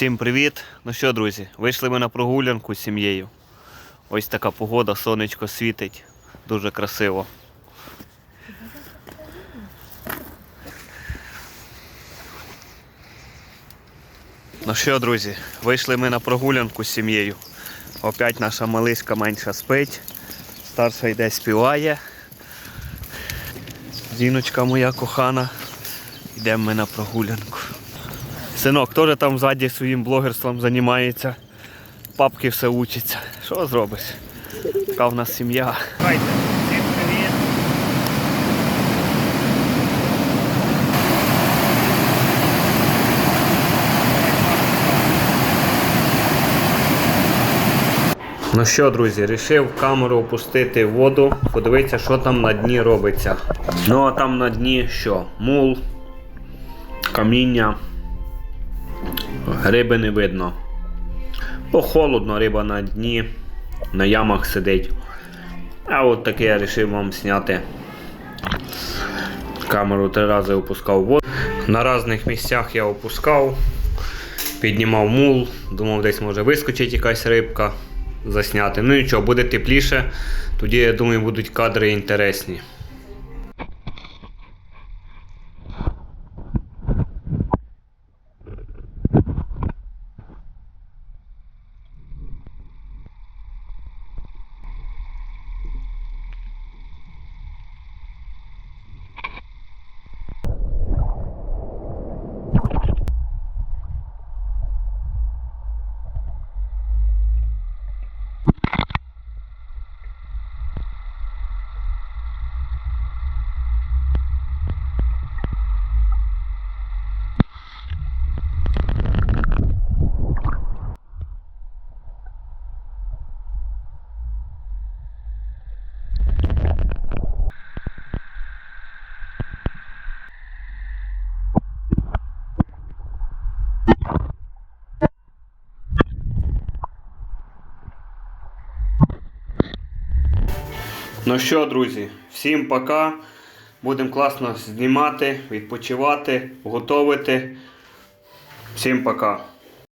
Всім привіт! Ну що, друзі, вийшли ми на прогулянку з сім'єю. Ось така погода, сонечко світить, дуже красиво. Ну що, друзі, вийшли ми на прогулянку з сім'єю. Опять наша малиська менша спить, старша йде співає. Зіночка моя кохана. Йдемо ми на прогулянку. Синок теж там ззаді своїм блогерством займається. Папки все учиться. Що зробиш? Така в нас сім'я. Ну що, друзі, рішив камеру опустити в воду, подивитися, що там на дні робиться. Ну а там на дні що? Мул, каміння, риби не видно. Бо холодно, риба на дні, на ямах сидить. А от таке я вирішив вам зняти. Камеру три рази опускав воду. На різних місцях я опускав, піднімав мул, думав, десь може вискочить якась рибка засняти. Ну нічого, буде тепліше, тоді я думаю будуть кадри інтересні. Ну що, друзі, всім пока. Будемо класно знімати, відпочивати, готувати. Всім пока.